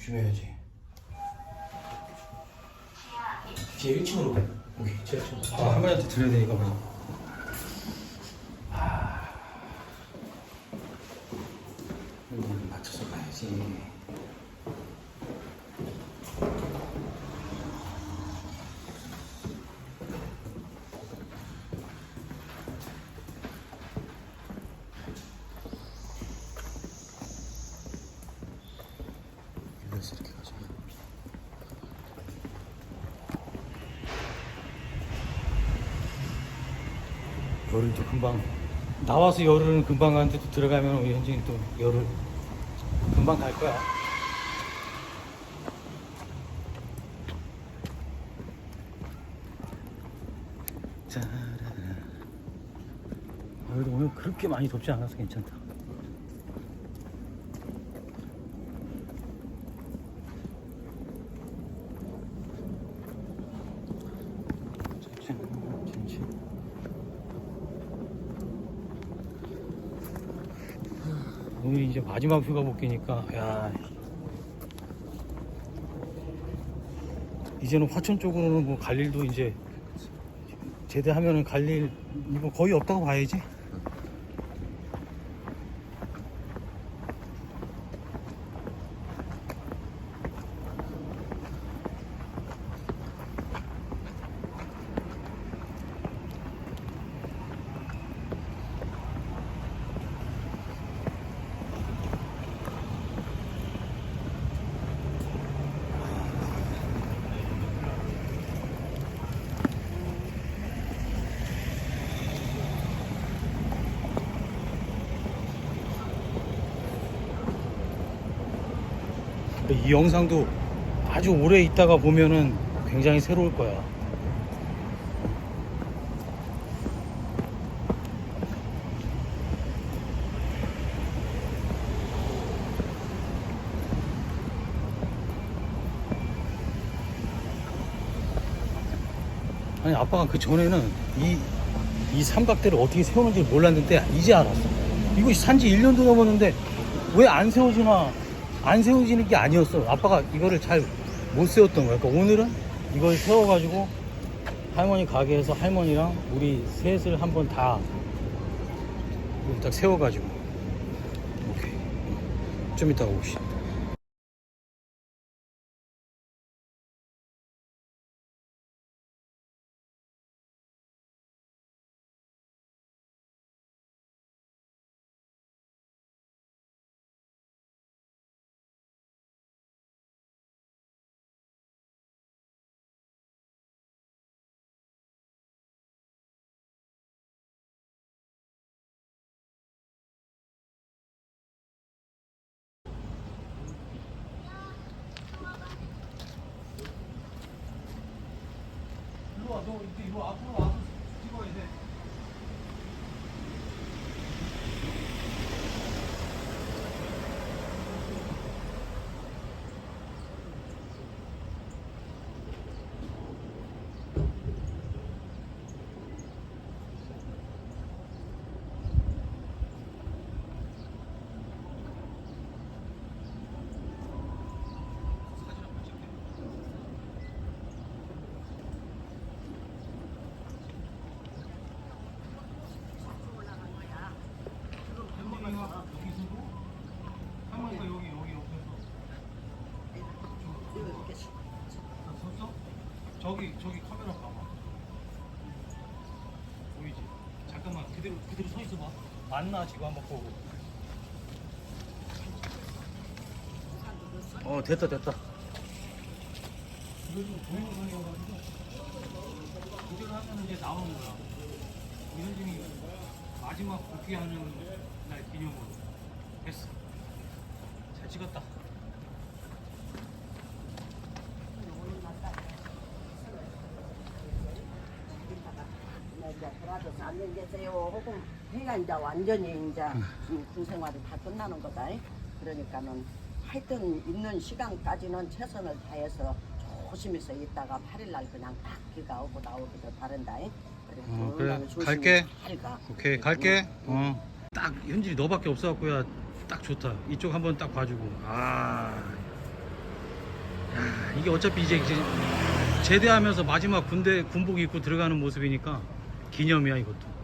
조심해야지. 제 1층으로 가. 오케이, 제 1층. 아, 할머니한테 드려야 되니까 뭐. 아. 이거 맞춰서 가야지. 그래서 이렇게 가자. 열흘도 금방 나와서 열흘은 금방 가는데 또 들어가면 우리 현진이 또 열흘 금방 갈 거야. 짜라라. 아, 그래도 오늘 그렇게 많이 덥지 않아서 괜찮다. 짠, 짠. 오늘 이제 마지막 휴가 복귀니까 야 이제는 화천 쪽으로는 뭐 갈 일도 이제 제대하면은 갈 일 이거 거의 없다고 봐야지. 이 영상도 아주 오래 있다가 보면은 굉장히 새로울 거야. 아니 아빠가 그 전에는 이, 이 삼각대를 어떻게 세우는지 몰랐는데 이제 알았어. 이거 산지 1년도 넘었는데 왜 안 세워지나 안 세워지는 게 아니었어. 아빠가 이거를 잘 못 세웠던 거야. 그러니까 오늘은 이걸 세워가지고 할머니 가게에서 할머니랑 우리 셋을 한번 다 딱 세워가지고 오케이 좀 이따가 오시. 일 로 와, 너 이제 이거 앞으로 와서 찍어야 돼. 할머니가 여기 서고 할머니가 여기 여기 옆에서 저 섰어? 저기 저기 카메라 봐봐. 보이지? 잠깐만 그대로 그대로 서 있어봐. 맞나? 지금 한번 보고. 어 됐다 됐다. 보이는 선이어가지고 그대로 하면 이제 나오는 거야. 이현진이 마지막 복귀하는 날 기념으로. 됐어. 잘 찍었다 돌아줘서 안녕 계세요. 혹은 해가 이제 완전히 이제 이 군생활이 다 끝나는 거다. 그러니까는 하여튼 있는 시간까지는 최선을 다해서 조심해서 있다가 8일날 그냥 딱 비가 오고 나오기를 바란다. 어, 그래. 갈게. 오케이 갈게 어 딱 현진이 너밖에 없어갖고야 딱 좋다. 이쪽 한번 딱 봐주고. 아. 야, 이게 어차피 이제 이제 제대하면서 마지막 군대 군복 입고 들어가는 모습이니까 기념이야 이것도.